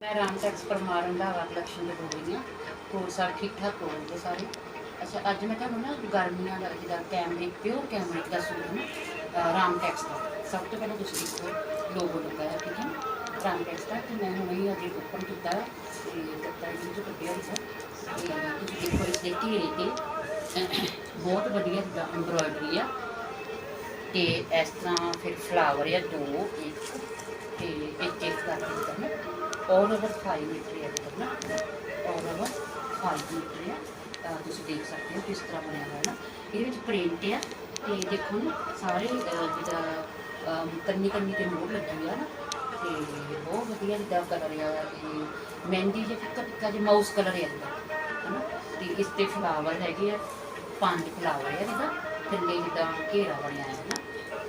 ਮੈਂ ਰਾਮਟੈਕਸ ਪਰਮਾਰ ਰੰਧਾਵਾ ਕਲੈਕਸ਼ਨ ਤੋਂ ਬੋਲ ਰਹੀ ਹਾਂ। ਹੋਰ ਸਭ ਠੀਕ ਠਾਕ ਹੋਣਗੇ ਸਾਰੇ? ਅੱਛਾ, ਅੱਜ ਮੈਂ ਤੁਹਾਨੂੰ ਨਾ ਗਰਮੀਆਂ ਦਾ ਜਿਹਦਾ ਕੈਮਰੇ ਪਿਓਰ ਕੈਮਰੇ ਦਾ ਸੂਟ ਨਾ, ਅਹ ਰਾਮਟੈਕਸ ਦਾ। ਸਭ ਤੋਂ ਪਹਿਲਾਂ ਤੁਸੀਂ ਦੇਖੋ ਲੋਗੋ ਲੱਗਾ ਹੈ ਠੀਕ ਹੈ ਰਾਮਟੈਕਸ ਦਾ, ਤੇ ਮੈਂ ਹੁਣੇ ਹੀ ਅਜੇ ਓਪਨ ਕੀਤਾ ਹੈ, ਤੇ ਕੱਟਾ ਜੀ ਤੋਂ ਕੱਟਿਆ ਹੋਇਆ ਤੁਸੀਂ ਦੇਖੋ, ਇਸ ਦੇ ਘੇਰੇ ਤੇ ਬਹੁਤ ਵਧੀਆ ਜਿੱਦਾਂ ਐਮਬ੍ਰੋਇਡਰੀ ਆ। ਤੇ ਇਸ ਤਰ੍ਹਾਂ ਫਿਰ ਫਲਾਵਰ ਆ ਦੋ, ਇੱਕ, ਤੇ ਇੱਕ ਇੱਕ ਕਰਕੇ ਜਿੱਦਾਂ ਨਾ ਓਵਰ 5 ਮੀਟਰ ਹੈ ਨਾ। ਆਲ ਓਵਰ 5 ਮੀਟਰ ਹੈ। ਤੁਸੀਂ ਦੇਖ ਸਕਦੇ ਹੋ ਕਿਸ ਤਰ੍ਹਾਂ ਬਣਿਆ ਹੋਇਆ ਨਾ। ਇਹਦੇ ਵਿੱਚ ਪ੍ਰਿੰਟ ਆ ਤੇ ਦੇਖੋ ਨਾ ਸਾਰੇ ਅਹ, ਜਿੱਦਾਂ ਕੰਨੀ ਕੰਨੀ ਤੇ ਮੋਹਰ ਲੱਗੀ ਆ ਨਾ। ਤੇ ਬਹੁਤ ਵਧੀਆ ਜਿੱਦਾਂ ਕਲਰ ਆ ਇਹ। ਮਹਿੰਦੀ ਜਿਹਾ ਫਿੱਕਾ ਫਿੱਕਾ ਜਿਹਾ ਮਾਊਸ ਕਲਰ ਹੈ ਨਾ ਹਨਾ। ਤੇ ਇਸ ਤੇ ਫਲਾਵਰ ਹੈਗੇ ਆ ਪੰਜ ਫਲਾਵਰ ਆ ਜਿੱਦਾਂ ਥੱਲੇ ਜਿੱਦਾਂ ਘੇਰਾ ਬਣਿਆ ਹੈ ਨਾ।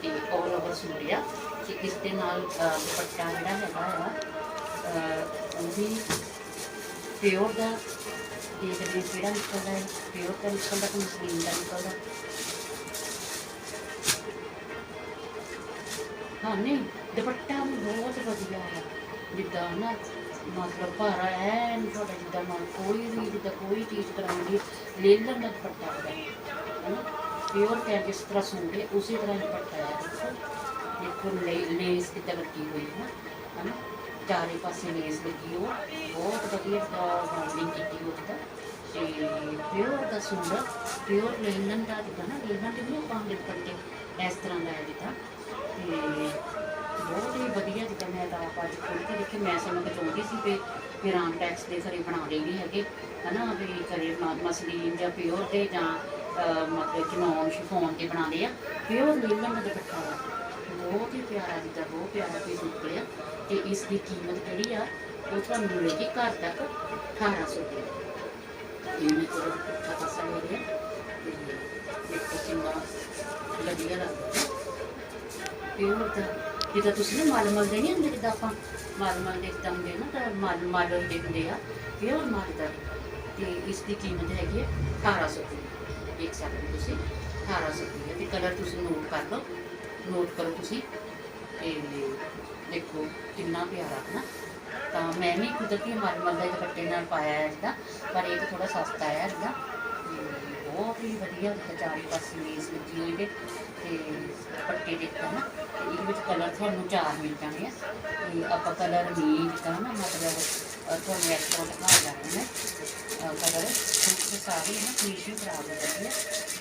ਤੇ ਆਲ ਓਵਰ ਸੂਟ ਆ। ਤੇ ਇਸ ਦੇ ਨਾਲ ਦੁਪੱਟਾ ਜਿਹੜਾ ਹੈਗਾ ਆ ਉਹ ਵੀ ਪਿਓਰ ਦਾ ਤੇ ਜਿਹੜੇ ਕਿਹੜਾ ਨਿਕਲਦਾ ਹੈ, ਪਿਓਰ ਦਾ ਨਿਕਲਦਾ ਕਿ ਮਸਲੀਨ ਦਾ ਨਿਕਲਦਾ। ਹਾਂ, ਨਹੀਂ, ਦੁਪੱਟਾ ਵੀ ਬਹੁਤ ਵਧੀਆ ਹੈ। ਜਿੱਦਾਂ ਨਾ, ਮਤਲਬ ਭਾਰਾ ਹੈ ਤੁਹਾਡਾ, ਜਿੱਦਾਂ ਮਨ ਕੋਈ ਵੀ, ਜਿੱਦਾਂ ਕੋਈ ਚੀਜ਼ ਕਰਾਉਂਦੀ ਲੇਲਰ ਦਾ ਦੁਪੱਟਾ ਹੈ, ਹੈਨਾ? ਪਿਓਰ ਕੈਂ ਜਿਸ ਤਰ੍ਹਾਂ ਸੂਟ ਉਸੇ ਤਰ੍ਹਾਂ ਦੁਪੱਟਾ ਹੈ। ਦੇਖੋ, ਲੇਸ ਕਿੱਦਾਂ ਲੱਗੀ ਹੋਈ ਹੈ, ਹੈਨਾ? ਚਾਰੇ ਪਾਸੇ ਲੇਸ ਲੱਗੀ ਹੋ ਬਹੁਤ ਵਧੀਆ ਦਾ ਕੀਤੀ ਹੋਈ ਹੈ ਤੇ ਪਿਓਰ ਦਾ ਸੁੰਦਰ ਪਿਓਰ ਲੇਲਨ ਦਾ ਜਿੱਦਾਂ ਨਾ ਲੇਲਨ ਤੇ ਵੀ ਆਪਾਂ ਦੁਪੱਟੇ ਇਸ ਤਰ੍ਹਾਂ ਦਾ ਹੈ ਜਿੱਦਾਂ। ਤੇ ਬਹੁਤ ਹੀ ਵਧੀਆ ਜਿੱਦਾਂ ਮੈਂ ਤਾਂ ਆਪ ਅੱਜ ਖੋਲ੍ਹ ਕੇ ਦੇਖੀ ਮੈਂ ਸਮਝ ਚਾਹੁੰਦੀ ਸੀ ਵੀ ਵੀ ਰਾਮ ਟੈਕਸ ਦੇ ਘਰੇ ਬਣਾ ਲਈ ਵੀ ਹੈਗੇ ਹਨਾ ਵੀ ਘਰੇ ਮ- ਮਸਲੀਨ ਜਾਂ ਪਿਓਰ ਦੇ ਜਾਂ ਅਹ, ਮਤਲਬ ਚਨੌਨ ਸ਼ਿਫੋਨ ਦੇ ਬਣਾਉਂਦੇ ਆ। ਪਿਓਰ ਲੀਲਨ ਦਾ ਦੁਪੱਟਾ ਵਾ। ਬਹੁਤ ਹੀ ਪਿਆਰਾ ਜਿੱਦਾਂ ਬਹੁਤ ਪਿਆਰਾ ਪੀਸ ਨਿਕਲਿਆ ਤੇ ਇਸ ਦੀ ਕੀਮਤ ਜਿਹੜੀ ਆ, ਉਹ ਤੁਹਾਨੂੰ ਮਿਲੇਗੀ ਘਰ ਤੱਕ 1800 ਰੁਪਏ। ਇਹ ਮੈਂ ਕੋਲ ਪੁੱਠਾ ਪਾਸਾ ਲੈ ਲਿਆ ਦੇਖੋ ਕਿੰਨਾ ਵਧੀਆ ਲੱਗਦਾ ਪਿਓਰ ਦਾ ਜਿੱਦਾਂ ਤੁਸੀਂ ਨਾ ਮਲਮਲ ਦੇ ਨਹੀਂ ਹੁੰਦੇ ਜਿੱਦਾਂ ਆਪਾਂ ਮਲਮਲ ਦੇ ਜਿੱਦਾਂ ਨਾ, ਤਾਂ ਮਲ ਮਲ ਦੇ ਆ ਪਿਓਰ ਮਾਲ ਦਾ। ਤੇ ਇਸ ਦੀ ਕੀਮਤ ਹੈਗੀ ਹੈ 1800 ਰੁਪਏ। ਦੇਖ ਸਕਦੇ ਹੋ ਤੁਸੀਂ 1800 ਰੁਪਏ। ਤੇ ਕਲਰ ਤੁਸੀਂ ਨੋਟ ਕਰ ਲਓ। ਨੋਟ ਕਰੋ ਤੁਸੀਂ ਤੇ ਦੇਖੋ ਕਿੰਨਾ ਪਿਆਰਾ ਹੈ ਨਾ। ਤਾਂ ਮੈਂ ਵੀ ਕੁਦਰਤੀ ਮਲਮਲ ਦੇ ਦੁਪੱਟੇ ਨਾਲ ਪਾਇਆ ਹੈ ਇਸਦਾ, ਪਰ ਇਹ ਤਾਂ ਥੋੜਾ ਸਸਤਾ ਹੈ ਇਸਦਾ। ਤੇ ਬਹੁਤ ਹੀ ਵਧੀਆ ਚਾਰੇ ਪਾਸੇ ਲੇਸ ਲੱਗੀ ਹੋਈ ਹੈ ਤੇ ਪੱਟੇ ਦਿੱਤਾ ਨਾ, ਤੇ ਇਹਦੇ ਵਿੱਚ ਕਲਰ ਤੁਹਾਨੂੰ ਚਾਰ ਮਿਲ ਜਾਣੇ ਆ। ਤੇ ਆਪਾਂ ਕਲਰ ਵੀ ਜਿੱਦਾਂ ਨਾ, ਮਤਲਬ ਤੁਹਾਨੂੰ ਇਸ ਤਰ੍ਹਾਂ ਦਿਖਾ ਜਾਣੇ ਨੇ ਕਲਰ ਕੁਝ ਸਾਰੇ ਨਾ ਫਿਨਿਸ਼ਿੰਗ ਖਰਾਬ ਹੋ ਜਾਂਦੀ ਹੈ।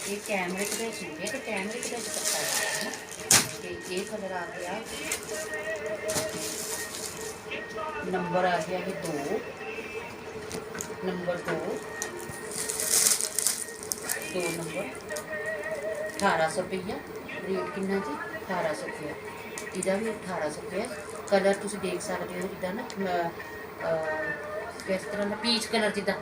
ਇਹ ਕੈਮਰੇ ਤੇ ਸੂਟ ਹੈ, ਤੇ ਕੈਮਰੇ ਤੇ ਦੁਪੱਟਾ ਹੈ ਨਾ। ਤੇ ਇਹ ਕਲਰ ਆ ਗਿਆ। ਨੰਬਰ ਆ ਗਿਆ ਇਹ 2 ਨੰਬਰ 2 ਦੋ ਨੰਬਰ। 1800 ਰੁਪਈਆ। ਰੇਟ ਕਿੰਨਾ ਜੀ? 1800 ਰੁਪਈਆ। ਇਹਦਾ ਵੀ 1800 ਰੁਪਈਆ। ਕਲਰ ਤੁਸੀਂ ਦੇਖ ਸਕਦੇ ਹੋ ਜਿੱਦਾਂ ਨਾ ਕਿਸ ਤਰ੍ਹਾਂ ਦਾ, ਪੀਚ ਕਲਰ ਜਿੱਦਾਂ।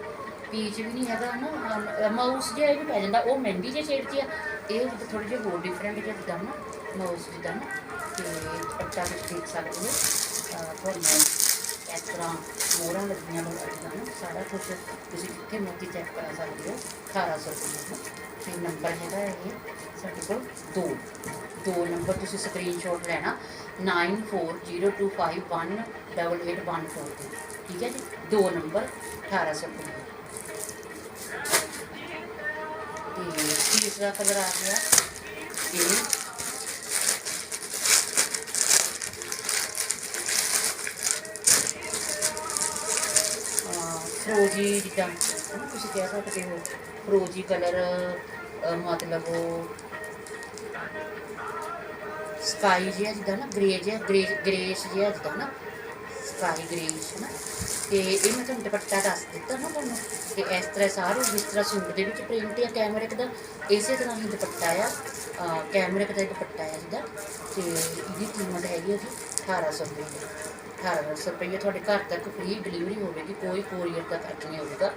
ਪੀਚ ਵੀ ਨਹੀਂ ਹੈਗਾ ਨਾ ਮਾਊਸ ਜਿਹਾ ਇਹ ਵੀ ਪੈ ਜਾਂਦਾ ਉਹ ਮਹਿੰਦੀ ਜਿਹੇ ਸ਼ੇਡ 'ਚ ਆ ਇਹ ਜਿੱਦਾਂ ਥੋੜੇ ਜਿਹਾ ਹੋਰ ਡਿਫਰੈਂਟ ਜਿਹਾ ਜਿੱਦਾਂ ਨਾ ਮਾਊਸ ਜਿੱਦਾਂ ਨਾ ਤੇ ਪੱਟਾ ਤੁਸੀਂ ਦੇਖ ਸਕਦੇ ਹੋ। ਅਹ, ਤੁਹਾਨੂੰ ਇਸ ਤਰ੍ਹਾਂ ਮੋਹਰਾਂ ਲੱਗੀਆਂ ਹੋਈਆਂ ਜਿੱਦਾਂ ਨਾ ਸਾਰਾ ਕੁਝ ਤੁਸੀਂ ਕਿੱਥੇ ਮਰਜ਼ੀ ਚੈੱਕ ਕਰਾ ਸਕਦੇ ਹੋ 1800 ਰੁਪਏ ਦਾ। ਤੇ ਨੰਬਰ ਹੈਗਾ ਇਹ ਸਾਡੇ ਕੋਲ ਦੋ। ਦੋ ਨੰਬਰ ਤੁਸੀਂ ਸਕਰੀਨਸ਼ਾਟ ਲੈਣਾ 9402518814 ਠੀਕ ਹੈ ਜੀ? ਦੋ ਨੰਬਰ 1800 ਰੁਪਏ ਤੇ ਤੀਸਰਾ ਕਲਰ ਆ ਗਿਆ? ਇਹ ਫਰੋਜੀ ਜਿੱਦਾਂ ਤੁਸੀਂ ਕਹਿ ਸਕਦੇ ਹੋ, ਫਰੋਜੀ ਕਲਰ ਮਤਲਬ ਉਹ ਸਕਾਈ ਜਿਹਾ ਜਿੱਦਾਂ ਨਾ ਗ੍ਰੇ ਜਿਹਾ ਗ੍ਰੇ ਗ੍ਰੇਸ਼ ਜਿਹਾ ਜਿੱਦਾਂ ਨਾ। ਸਕਾਈ ਗ੍ਰੇਸ਼ ਨਾ। ਤੇ ਇਹ ਮੈਂ ਤੁਹਾਨੂੰ ਦੁਪੱਟਾ ਦੱਸ ਦਿੱਤਾ ਨਾ ਤੁਹਾਨੂੰ ਤੇ ਇਸ ਤਰ੍ਹਾਂ ਸਾਰੇ, ਜਿਸ ਤਰ੍ਹਾਂ ਸੂਟ ਦੇ ਵਿੱਚ ਪ੍ਰਿੰਟ ਆ ਕੈਮਰਿਕ ਦਾ, ਇਸੇ ਤਰ੍ਹਾਂ ਹੀ ਦੁਪੱਟਾ ਆ। ਅਹ ਕੈਮਰਿਕ ਦਾ ਦੁਪੱਟਾ ਆ ਜਿਹਦਾ ਤੇ ਇਹਦੀ ਕੀਮਤ ਹੈਗੀ ਹੈ ਜੀ 1800 ਰੁਪਏ 1800 ਰੁਪਏ ਤੁਹਾਡੇ ਘਰ ਤੱਕ ਫ੍ਰੀ ਡਿਲੀਵਰੀ ਹੋਵੇਗੀ, ਕੋਈ ਕੋਰੀਅਰ ਦਾ ਖਰਚ ਨਹੀਂ ਹੋਵੇਗਾ।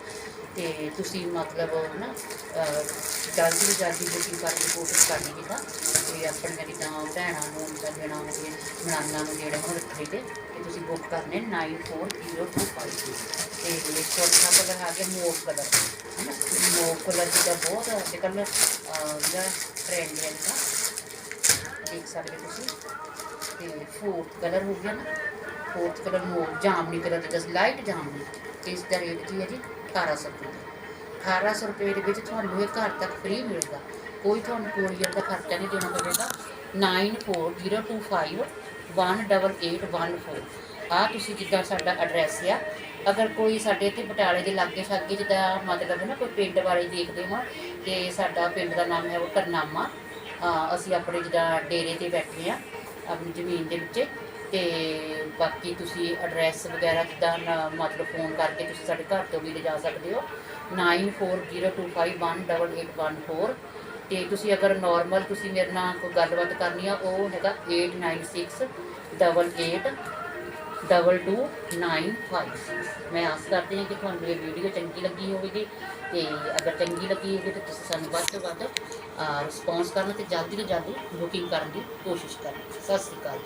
ਤੇ ਤੁਸੀਂ ਮਤਲਬ ਨਾ ਜਲਦੀ ਤੋਂ ਜਲਦੀ ਬੁਕਿੰਗ ਕਰਨ ਦੀ ਕੋਸ਼ਿਸ਼ ਕਰਨੀ ਜਿੱਦਾਂ ਤੇ ਆਪਣੀਆਂ ਜਿੱਦਾਂ ਭੈਣਾਂ ਨੂੰ ਸੱਜਣਾ ਹੋਵੇ ਮਨਾਨਾ ਨੂੰ ਜਿਹੜੇ ਹੁਣ ਰੱਖੇ ਤੇ ਤੇ ਤੁਸੀਂ ਬੁੱਕ ਕਰਨੇ 940252 ਤੇ ਇਹ ਚੌਥਾ ਕਲਰ ਆ ਗਿਆ ਮੋਵ ਕਲਰ ਹੈ ਨਾ ਮੋਵ ਕਲਰ ਜਿਹਦਾ ਬਹੁਤ ਅੱਜ ਕੱਲ੍ਹ ਅਹ, ਜਿਹੜਾ ਟ੍ਰੈਂਡ ਹੈ ਇਹਦਾ। ਦੇਖ ਸਕਦੇ ਹੋ ਤੁਸੀਂ। ਤੇ ਫੋਰਥ ਕਲਰ ਹੋ ਗਿਆ ਨਾ। ਫੋਰਥ ਕਲਰ ਮੋ ਜਾਮਨੀ ਕਲਰ ਦਾ ਜਸ ਲਾਈਟ ਜਾਮਨੀ। ਤੇ ਇਸ ਦਾ ਰੇਟ ਕੀ ਹੈ ਜੀ? 1800 ਰੁਪਏ। ਦਾ 1800 ਰੁਪਏ ਦੇ ਵਿੱਚ ਤੁਹਾਨੂੰ ਇਹ ਘਰ ਤੱਕ ਫ੍ਰੀ ਮਿਲੇਗਾ। ਕੋਈ ਤੁਹਾਨੂੰ ਕੋਰੀਅਰ ਦਾ ਖਰਚਾ ਨਹੀਂ ਦੇਣਾ ਪਵੇਗਾ। 9402518814 ਆ ਤੁਸੀਂ ਜਿੱਦਾਂ ਸਾਡਾ ਐਡਰੈਸ ਆ। ਅਗਰ ਕੋਈ ਸਾਡੇ ਇੱਥੇ ਬਟਾਲੇ ਦੇ ਲਾਗੇ ਛਾਗੇ ਜਿੱਦਾਂ ਮਤਲਬ ਨਾ, ਕੋਈ ਪਿੰਡ ਬਾਰੇ ਦੇਖਦੇ ਹੋ ਤੇ ਸਾਡਾ ਪਿੰਡ ਦਾ ਨਾਮ ਹੈ ਉਹ ਕਰਨਾਮਾ। ਅਹ ਅਸੀਂ ਆਪਣੇ ਜਿੱਦਾਂ ਡੇਰੇ ਤੇ ਬੈਠੇ ਆ, ਆਪਣੀ ਜ਼ਮੀਨ ਦੇ ਵਿੱਚ। ਤੇ ਬਾਕੀ ਤੁਸੀਂ ਐਡਰੈਸ ਵਗੈਰਾ ਜਿੱਦਾਂ ਮਤਲਬ ਫੋਨ ਕਰਕੇ ਤੁਸੀਂ ਸਾਡੇ ਘਰ ਤੋਂ ਵੀ ਲਿਜਾ ਸਕਦੇ ਹੋ। 9402518814 ਤੇ ਤੁਸੀਂ ਅਗਰ ਨਾਰਮਲ ਤੁਸੀਂ ਮੇਰੇ ਨਾਲ ਕੋਈ ਗੱਲਬਾਤ ਕਰਨੀ ਆ, ਉਹ ਹੈਗਾ 896888 2295 ਮੈਂ ਆਸ ਕਰਦੀ ਹਾਂ ਕਿ ਤੁਹਾਨੂੰ ਇਹ ਵੀਡੀਓ ਚੰਗੀ ਲੱਗੀ ਹੋਵੇਗੀ ਤੇ ਅਗਰ ਚੰਗੀ ਲੱਗੀ ਹੋਵੇ ਤਾਂ ਤੁਸੀਂ ਸਾਨੂੰ ਵੱਧ ਤੋਂ ਵੱਧ ਰਿਸਪੌਂਸ ਕਰਨ ਤੇ ਜਲਦੀ ਤੋਂ ਜਲਦੀ ਬੁਕਿੰਗ ਕਰਨ ਦੀ ਕੋਸ਼ਿਸ਼ ਕਰਨੀ। ਸਤਿ ਸ਼੍ਰੀ ਅਕਾਲ ਜੀ।